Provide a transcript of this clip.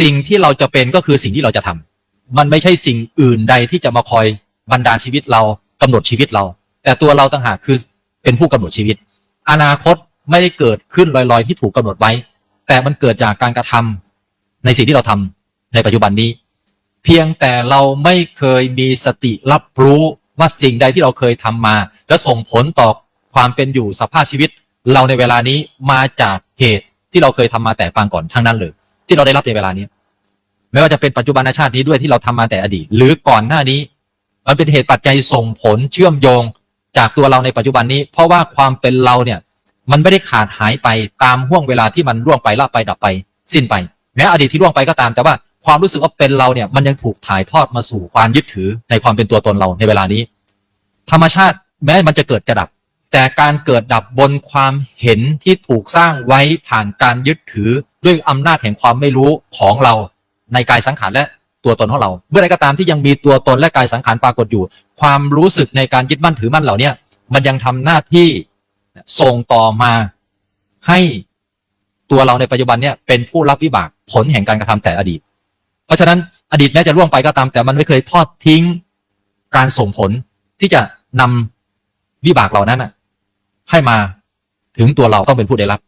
สิ่งที่เราจะเป็นก็คือสิ่งที่เราจะทำมันไม่ใช่สิ่งอื่นใดที่จะมาคอยบันดาลชีวิตเรากำหนดชีวิตเรา แต่ตัวเราต่างหากคือเป็นผู้กำหนดชีวิต อนาคตไม่ได้เกิดขึ้นลอยๆ ที่ถูกกำหนดไว้ แต่มันเกิดจากการกระทำในสิ่งที่เราทำในปัจจุบันนี้ เพียงแต่เราไม่เคยมีสติรับรู้ว่าสิ่งใดที่เราเคยทำมา และส่งผลต่อความเป็นอยู่สภาพชีวิต เราในเวลานี้มาจากเหตุที่เราเคยทำมาแต่ปางก่อนทั้งนั้นเลย ที่เราได้รับในเวลานี้ ไม่ว่าจะเป็นปัจจุบันชาตินี้ด้วยที่เราทำมาแต่อดีต หรือก่อนหน้านี้ มันเป็นเหตุปัจจัยส่งผลเชื่อมโยงจากตัวเราในปัจจุบันนี้ เพราะว่าความเป็นเราเนี่ยมันไม่ได้ขาดหายไปตามห่วงเวลาที่มันร่วงไปละไปดับไป สิ้นไปแม้อดีตที่ร่วงไปก็ตาม แต่ว่าความรู้สึกว่าเป็นเราเนี่ยมันยังถูกถ่ายทอดมาสู่ความยึดถือในความเป็นตัวตนเราในเวลานี้ ธรรมชาติแม้มันจะเกิดจะดับ แต่การเกิดดับบนความเห็นที่ถูกสร้างไว้ผ่านการยึดถือด้วยอำนาจแห่งความไม่รู้ของเราในกายสังขารและตัวตนของเรา เมื่อใดก็ตามที่ยังมีตัวตนและกายสังขารปรากฏอยู่ ความรู้สึกในการยึดมั่นถือมั่นเหล่าเนี้มันยังทำหน้าที่ส่งต่อมาให้ตัวเราในปัจจุบันเนี่ยเป็นผู้รับวิบากผลแห่งการกระทำแต่อดีต เพราะฉะนั้นอดีตแม้จะล่วงไปก็ตาม แต่มันไม่เคยทอดทิ้งการส่งผลที่จะนำวิบากเหล่านั้นให้มาถึงตัวเราต้องเป็นผู้ได้รับ